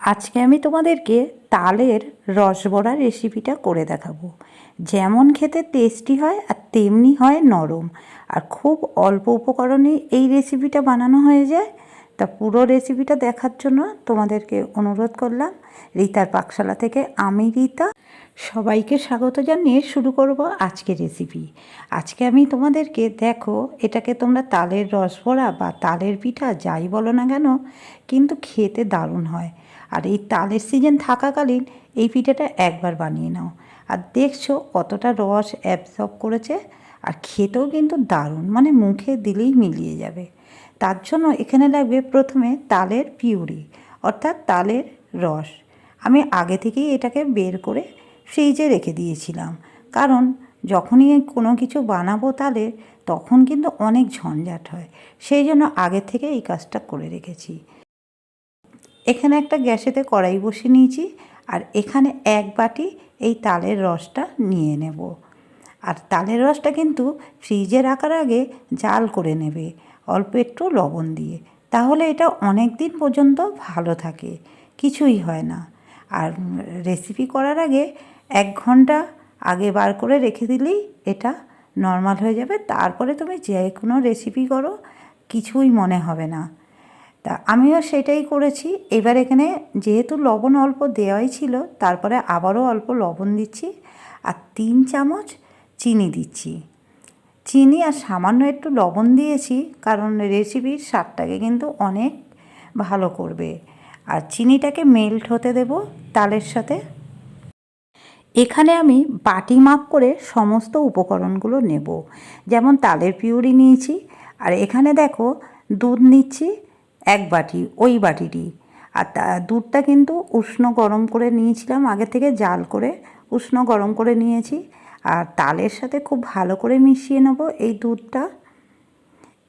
আজকে আমি তোমাদেরকে তালের রসবড়া রেসিপিটা করে দেখাবো। যেমন খেতে টেস্টি হয় আর তেমনি হয় নরম। আর খুব অল্প উপকরণে এই রেসিপিটা বানানো হয়ে যায়। তা পুরো রেসিপিটা দেখার জন্য তোমাদেরকে অনুরোধ করলাম, রীতার পাকশালা থেকে আমি রীতা। সবাইকে স্বাগত জানিয়ে শুরু করব আজকের রেসিপি আজকে আমি তোমাদেরকে দেখো, এটাকে তোমরা তালের রসবড়া বা তালের পিঠা যাই বলো না কেন, কিন্তু খেতে দারুণ হয়। আর এই তালের সিজন থাকাকালীন এই পিঠাটা একবার বানিয়ে নাও। আর দেখছ কতটা রস অ্যাবজর্ব করেছে আর খেতেও কিন্তু দারুণ মানে মুখে দিলেই মিলিয়ে যাবে। তার জন্য এখানে লাগবে প্রথমে তালের পিউরি, অর্থাৎ তালের রস। আমি আগে থেকেই এটাকে বের করে ফ্রিজে রেখে দিয়েছিলাম। কারণ যখনই কোনো কিছু বানাবো তাহলে তখন কিন্তু অনেক ঝঞ্ঝাট হয়। সেই জন্য আগে থেকে এই কাজটা করে রেখেছি। এখানে একটা গ্যাসেতে কড়াই বসিয়ে নিয়েছি আর এখানে এক বাটি এই তালের রসটা নিয়ে নেব। আর তালের রসটা কিন্তু ফ্রিজে রাখার আগে জাল করে নেবে, অল্প একটু লবণ দিয়ে। তাহলে এটা অনেক দিন পর্যন্ত ভালো থাকে, কিছুই হয় না। আর রেসিপি করার আগে এক ঘণ্টা আগে বার করে রেখে দিলেই এটা নর্মাল হয়ে যাবে। তারপরে তুমি যে কোনো রেসিপি করো, কিছুই মনে হবে না। তা আমিও সেটাই করেছি। এবার এখানে যেহেতু লবণ অল্প দেওয়াই ছিল, তারপরে আবারও অল্প লবণ দিচ্ছি আর তিন চামচ চিনি দিচ্ছি। চিনি আর সামান্য একটু লবণ দিয়েছি, কারণ রেসিপির স্বাদটাকে কিন্তু অনেক ভালো করবে। আর চিনিটাকে মেল্ট হতে দেব তালের সাথে। এখানে আমি বাটি মাপ করে সমস্ত উপকরণগুলো নেব। যেমন তালের পিউরি নিয়েছি, আর এখানে দেখো দুধ নিচ্ছি এক বাটি, ওই বাটিটি। আর তা, দুধটা কিন্তু উষ্ণ গরম করে নিয়েছিলাম, আগে থেকে জাল করে উষ্ণ গরম করে নিয়েছি। আর তালের সাথে খুব ভালো করে মিশিয়ে নেব এই দুধটা।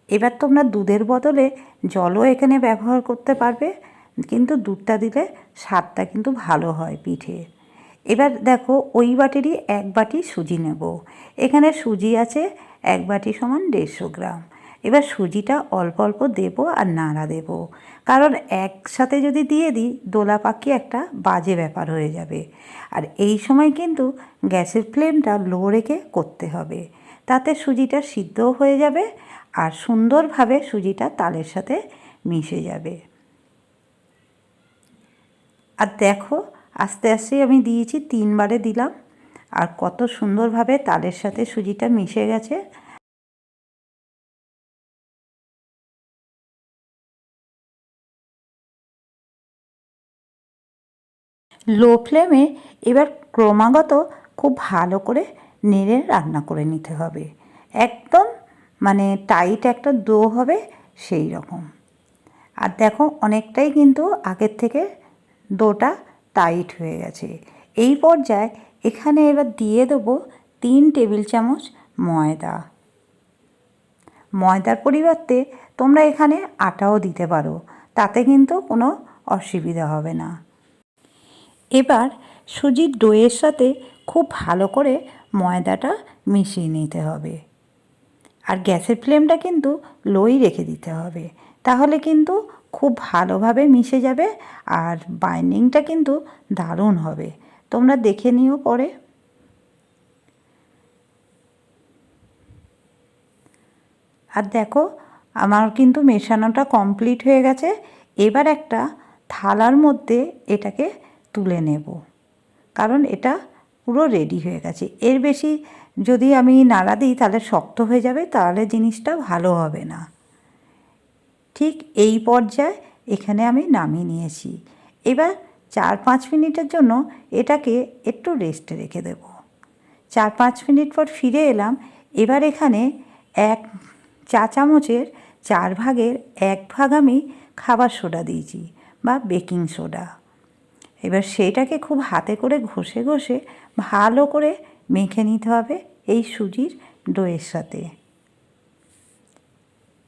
এবার তোমরা দুধের বদলে জলও এখানে ব্যবহার করতে পারবে, কিন্তু দুধটা দিলে স্বাদটা কিন্তু ভালো হয় পিঠে। এবার দেখো, ওই বাটিরই এক বাটি সুজি নেব। এখানে সুজি আছে এক বাটি সমান দেড়শো গ্রাম। এবার সুজিটা অল্প অল্প দেব আর নাড়া দেব। কারণ একসাথে যদি দিয়ে দিই, দোলা পাখি একটা বাজে ব্যাপার হয়ে যাবে। আর এই সময় কিন্তু গ্যাসের ফ্লেমটা লো রেখে করতে হবে। তাতে সুজিটা সিদ্ধও হয়ে যাবে আর সুন্দরভাবে সুজিটা তালের সাথে মিশে যাবে। আর দেখো, আস্তে আস্তে আমি দিয়েছি, তিনবারে দিলাম। আর কত সুন্দরভাবে তালের সাথে সুজিটা মিশে গেছে। লো ফ্লেমে এবার ক্রমাগত খুব ভালো করে নেড়ে রান্না করে নিতে হবে। একদম মানে টাইট একটা দো হবে সেই রকম। আর দেখো অনেকটাই কিন্তু আগের থেকে দোটা টাইট হয়ে গেছে। এই পর্যায়ে এখানে এবার দিয়ে দেবো তিন টেবিল চামচ ময়দা। ময়দার পরিবর্তে তোমরা এখানে আটাও দিতে পারো, তাতে কিন্তু কোনো অসুবিধা হবে না। এবার সুজির দইয়ের সাথে খুব ভালো করে ময়দাটা মিশিয়ে নিতে হবে। আর গ্যাসের ফ্লেমটা কিন্তু লোই রেখে দিতে হবে। তাহলে কিন্তু খুব ভালোভাবে মিশে যাবে আর বাইন্ডিংটা কিন্তু দারুণ হবে। তোমরা দেখে নিও পরে। আর দেখো, আমার কিন্তু মেশানোটা কমপ্লিট হয়ে গেছে। এবার একটা থালার মধ্যে এটাকে তুলে নেব। কারণ এটা পুরো রেডি হয়ে গেছে। এর বেশি যদি আমি নাড়া দিই, তাহলে শক্ত হয়ে যাবে, তাহলে জিনিসটা ভালো হবে না। ঠিক এই পর্যায়ে এখানে আমি নামিয়ে নিয়েছি। এবার চার পাঁচ মিনিটের জন্য এটাকে একটু রেস্টে রেখে দেব। চার পাঁচ মিনিট পর ফিরে এলাম। এবার এখানে এক চা চামচের চার ভাগের এক ভাগ আমি খাবার সোডা দিয়েছি, বা বেকিং সোডা। এবার সেটাকে খুব হাতে করে ঘষে ঘষে ভালো করে মেখে নিতে হবে এই সুজির ডোয়ের সাথে।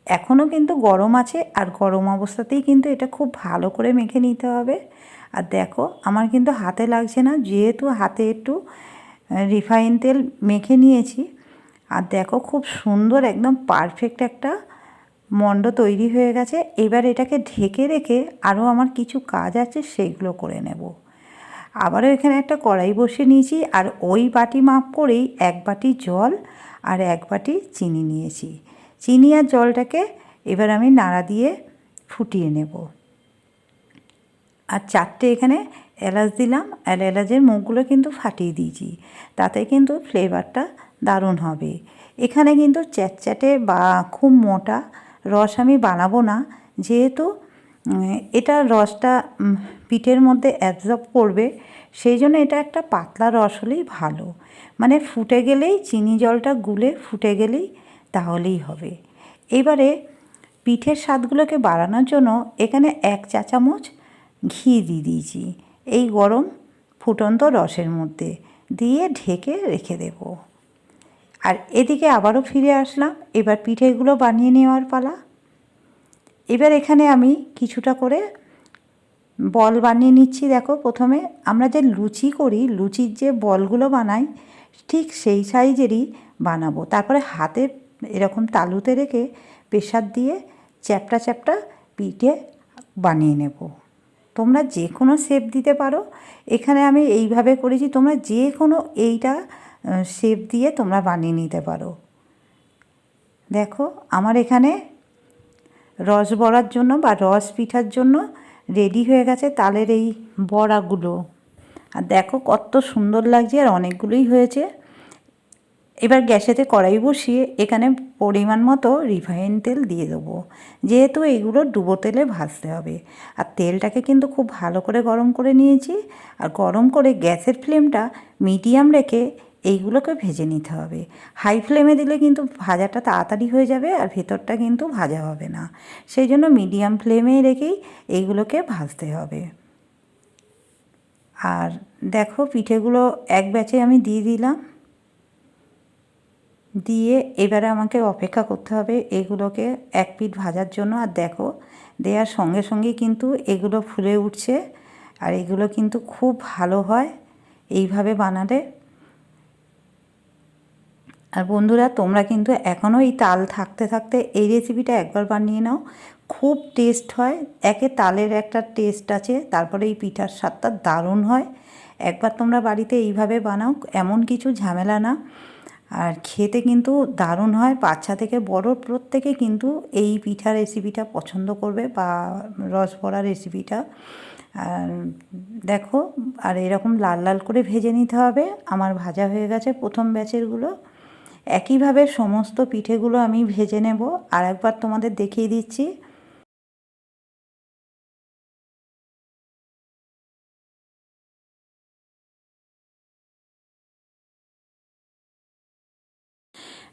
এখনও কিন্তু গরম আছে আর গরম অবস্থাতেই কিন্তু এটা খুব ভালো করে মেখে নিতে হবে। আর দেখো, আমার কিন্তু হাতে লাগছে না, যেহেতু হাতে একটু রিফাইন তেল মেখে নিয়েছি। আর দেখো, খুব সুন্দর, একদম পারফেক্ট একটা মণ্ড তৈরি হয়ে গেছে। এবার এটাকে ঢেকে রেখে আরও আমার কিছু কাজ আছে, সেইগুলো করে নেব। আবারও এখানে একটা কড়াই বসিয়ে নিয়েছি, আর ওই বাটি মাপ করেই এক বাটি জল আর এক বাটি চিনি নিয়েছি। চিনি আর জলটাকে এবার আমি নাড়া দিয়ে ফুটিয়ে নেব। আর চারটে এখানে এলাচ দিলাম। আর এলাচের মুখগুলো কিন্তু ফাটিয়ে দিয়েছি, তাতে কিন্তু ফ্লেভারটা দারুণ হবে। এখানে কিন্তু চ্যাটচ্যাটে বা খুব মোটা রস আমি বানাবো না। যেহেতু এটা রসটা পিঠের মধ্যে অ্যাবজর্ব করবে, সেই জন্য এটা একটা পাতলা রস হলেই ভালো। মানে ফুটে গেলেই, চিনি জলটা গুলে ফুটে গেলেই তাহলেই হবে। এবারে পিঠের স্বাদগুলোকে বাড়ানোর জন্য এখানে এক চা চামচ ঘি দিয়ে দিয়েছি। এই গরম ফুটন্ত রসের মধ্যে দিয়ে ঢেকে রেখে দেব। আর এদিকে আবারও ফিরে আসলাম, এবার পিঠেগুলো বানিয়ে নেওয়ার পালা। এবার এখানে আমি কিছুটা করে বল বানিয়ে নিচ্ছি। দেখো, প্রথমে আমরা যে লুচি করি, লুচির যে বলগুলো বানাই, ঠিক সেই সাইজেরই বানাবো। তারপরে হাতে এরকম তালুতে রেখে প্রেশার দিয়ে চ্যাপটা চ্যাপটা পিঠে বানিয়ে নেব। তোমরা যে কোনো শেপ দিতে পারো। এখানে আমি এইভাবে করেছি, তোমরা যে কোনো এইটা শেপ দিয়ে তোমরা বানিয়ে নিতে পারো। দেখো, আমার এখানে রস বড়ার জন্য বা রস পিঠার জন্য রেডি হয়ে গেছে তালের এই বড়াগুলো। আর দেখো, কত সুন্দর লাগছে আর অনেকগুলোই হয়েছে। এবার গ্যাসেতে কড়াই বসিয়ে এখানে পরিমাণ মতো রিফাইন তেল দিয়ে দেবো। যেহেতু এগুলো ডুবো তেলে ভাজতে হবে। আর তেলটাকে কিন্তু খুব ভালো করে গরম করে নিয়েছি। আর গরম করে গ্যাসের ফ্লেমটা মিডিয়াম রেখে এইগুলোকে ভেজে নিতে হবে। হাই ফ্লেমে দিলে কিন্তু ভাজাটা তাড়াতাড়ি হয়ে যাবে আর ভেতরটা কিন্তু ভাজা হবে না। সেই জন্য মিডিয়াম ফ্লেমে রেখেই এইগুলোকে ভাজতে হবে। আর দেখো পিঠেগুলো এক ব্যাচে আমি দিয়ে দিলাম। দিয়ে এবারে আমাকে অপেক্ষা করতে হবে এগুলোকে এক পিঠ ভাজার জন্য। আর দেখো, দেওয়ার সঙ্গে সঙ্গে কিন্তু এগুলো ফুলে উঠছে। আর এগুলো কিন্তু খুব ভালো হয়। এইভাবে বানালে আর বন্ধুরা, তোমরা কিন্তু এখনও এই তাল থাকতে থাকতে এই রেসিপিটা একবার বানিয়ে নাও। খুব টেস্ট হয়, একে তালের একটা টেস্ট আছে, তারপরে এই পিঠার স্বাদটা দারুণ হয়। একবার তোমরা বাড়িতে এইভাবে বানাও, এমন কিছু ঝামেলা না। আর খেতে কিন্তু দারুণ হয়, বাচ্চা থেকে বড় প্রত্যেকে কিন্তু এই পিঠা রেসিপিটা পছন্দ করবে বা রসবড়া রেসিপিটা আর দেখো, আর এরকম লাল লাল করে ভেজে নিতে হবে। আমার ভাজা হয়ে গেছে প্রথম ব্যাচেরগুলো। একইভাবে সমস্ত পিঠেগুলো আমি ভেজে নেব। আর একবার তোমাদের দেখিয়ে দিচ্ছি।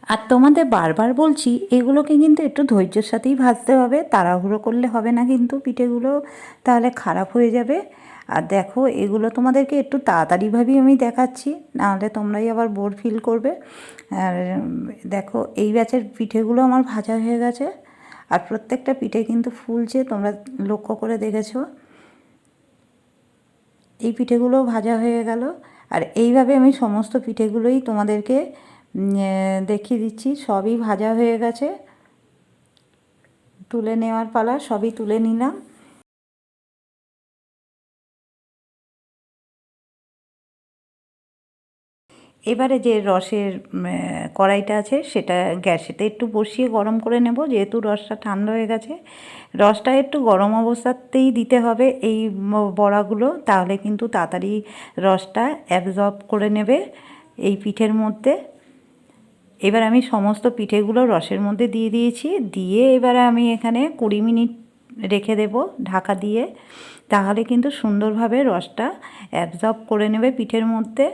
আর তোমাদের বারবার বলছি, এগুলোকে কিন্তু একটু ধৈর্যের সাথেই ভাজতে হবে। তাড়াহুড়ো করলে হবে না কিন্তু পিঠেগুলো, তাহলে খারাপ হয়ে যাবে। আর দেখো, এগুলো তোমাদেরকে একটু তাড়াতাড়িভাবেই আমি দেখাচ্ছি, নাহলে তোমরাই আবার বোর ফিল করবে। আর, দেখো, এই ব্যাচের পিঠেগুলো আমার ভাজা হয়ে গেছে, আর প্রত্যেকটা পিঠে কিন্তু ফুলছে তোমরা লক্ষ্য করে দেখেছ, এই পিঠেগুলো ভাজা হয়ে গেল। আর এইভাবে আমি সমস্ত পিঠেগুলোই তোমাদেরকে দেখিয়ে দিচ্ছি, সবই ভাজা হয়ে গেছে। তুলে নেওয়ার পালা, সবই তুলে নিলাম। এবারে যে রসের কড়াইটা আছে, সেটা গ্যাসেতে একটু বসিয়ে গরম করে নেব, যেহেতু রসটা ঠান্ডা হয়ে গেছে। রসটা একটু গরম অবস্থাতেই দিতে হবে এই বড়াগুলো, তাহলে কিন্তু তাড়াতাড়ি রসটা অ্যাবজর্ব করে নেবে এই পিঠের মধ্যে। এবার আমি সমস্ত পিঠেগুলো রসের মধ্যে দিয়ে দিয়েছি, দিয়ে এবারে আমি এখানে কুড়ি মিনিট রেখে দেব ঢাকা দিয়ে। তাহলে কিন্তু সুন্দরভাবে রসটা অ্যাবজর্ব করে নেবে পিঠের মধ্যে।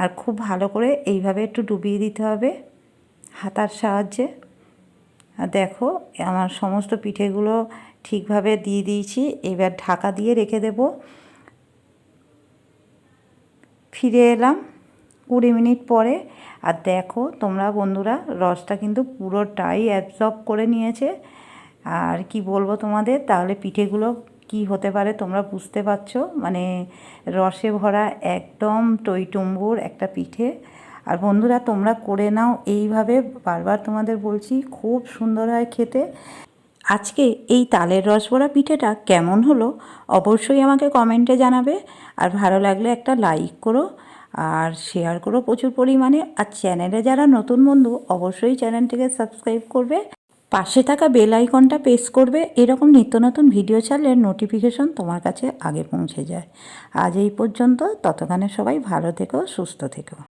আর খুব ভালো করে এইভাবে একটু ডুবিয়ে দিতে হবে হাতার সাহায্যে। আর দেখো, আমার সমস্ত পিঠেগুলো ঠিকভাবে দিয়ে দিয়েছি। এবার ঢাকা দিয়ে রেখে দেব। ফিরে এলাম কুড়ি মিনিট পরে। আর দেখো, তোমরা বন্ধুরা, রসটা কিন্তু পুরোটাই অ্যাবজর্ব করে নিয়েছে। আর কি বলব তোমাদের, তাহলে পিঠেগুলো কি হতে পারে তোমরা বুঝতে পারছ? মানে রসে ভরা একদম টইটুম্বুর একটা পিঠে। আর বন্ধুরা, তোমরা করে নাও এইভাবে। বারবার তোমাদের বলছি, খুব সুন্দর হয় খেতে। আজকে এই তালের রস রসবড়া পিঠেটা কেমন হলো? অবশ্যই আমাকে কমেন্টে জানাবে। আর ভালো লাগলে একটা লাইক করো। আর শেয়ার করো প্রচুর পরিমাণে। আর চ্যানেলে যারা নতুন বন্ধু, অবশ্যই চ্যানেলটিকে সাবস্ক্রাইব করবে। পাশে থাকা বেল আইকনটা প্রেস করবে। এরকম নিত্য নতুন ভিডিও ছাড়লে নোটিফিকেশন তোমার কাছে আগে পৌঁছে যায়। আজ এই পর্যন্ত, ততক্ষণে সবাই ভালো থেকো, সুস্থ থেকো।